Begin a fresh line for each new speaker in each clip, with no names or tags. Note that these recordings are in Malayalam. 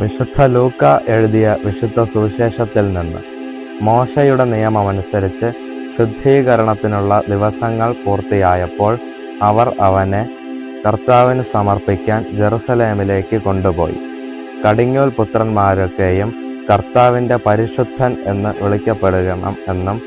വിശുദ്ധ ലൂക്ക എഴുതിയ വിശുദ്ധ സുവിശേഷത്തിൽ നിന്ന് മോശയുടെ നിയമമനുസരിച്ച് ശുദ്ധീകരണത്തിനുള്ള ദിവസങ്ങൾ പൂർത്തിയായപ്പോൾ അവർ അവനെ കർത്താവിന് സമർപ്പിക്കാൻ ജെറുസലേമിലേക്ക് കൊണ്ടുപോയി. കടിഞ്ഞൂൽ പുത്രന്മാരൊക്കെയും കർത്താവിന്റെ പരിശുദ്ധൻ എന്ന് വിളിക്കപ്പെടുകണം എന്നും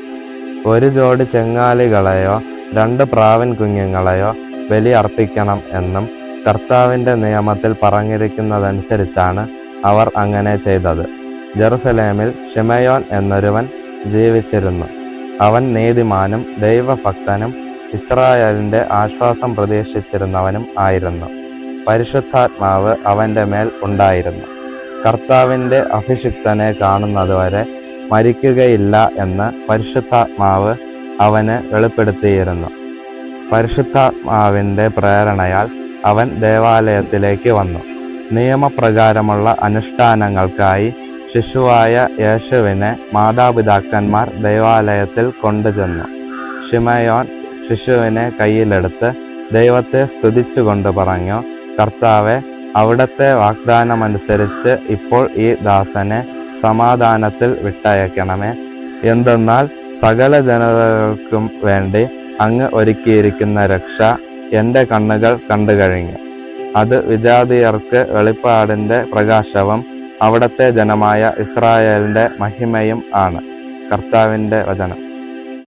ഒരു ജോഡി ചെങ്ങാലികളെയോ രണ്ട് പ്രാവൻ കുഞ്ഞുങ്ങളെയോ ബലിയർപ്പിക്കണം എന്നും കർത്താവിന്റെ നിയമത്തിൽ പറഞ്ഞിരിക്കുന്നതനുസരിച്ചാണ് അവർ അങ്ങനെ ചെയ്തത്. ജെറുസലേമിൽ ഷിമയോൻ എന്നൊരുവൻ ജീവിച്ചിരുന്നു. അവൻ നീതിമാനും ദൈവഭക്തനും ഇസ്രായേലിന്റെ ആശ്വാസം പ്രതീക്ഷിച്ചിരുന്നവനും ആയിരുന്നു. പരിശുദ്ധാത്മാവ് അവന്റെ മേൽ ഉണ്ടായിരുന്നു. കർത്താവിന്റെ അഭിഷിക്തനെ കാണുന്നതുവരെ മരിക്കുകയില്ല എന്ന് പരിശുദ്ധാത്മാവ് അവന് വെളിപ്പെടുത്തിയിരുന്നു. പരിശുദ്ധാത്മാവിന്റെ പ്രേരണയാൽ അവൻ ദേവാലയത്തിലേക്ക് വന്നു. നിയമപ്രകാരമുള്ള അനുഷ്ഠാനങ്ങൾക്കായി ശിശുവായ യേശുവിനെ മാതാപിതാക്കന്മാർ ദൈവാലയത്തിൽ കൊണ്ടുചെന്നു. ഷിമയോൻ ശിശുവിനെ കയ്യിലെടുത്ത് ദൈവത്തെ സ്തുതിച്ചുകൊണ്ട് പറഞ്ഞു കർത്താവെ അവിടത്തെ വാഗ്ദാനമനുസരിച്ച് ഇപ്പോൾ ഈ ദാസനെ സമാധാനത്തിൽ വിട്ടയക്കണമേ. എന്തെന്നാൽ സകല ജനതകൾക്കും വേണ്ടി അങ്ങ് ഒരുക്കിയിരിക്കുന്ന രക്ഷ എന്റെ കണ്ണുകൾ കണ്ടു കഴിഞ്ഞു അത് വിജാതിയർക്ക് വെളിപ്പാടിന്റെ പ്രകാശവും അവിടത്തെ ജനമായ ഇസ്രായേലിന്റെ മഹിമയും ആണ്. കർത്താവിന്റെ വചനം.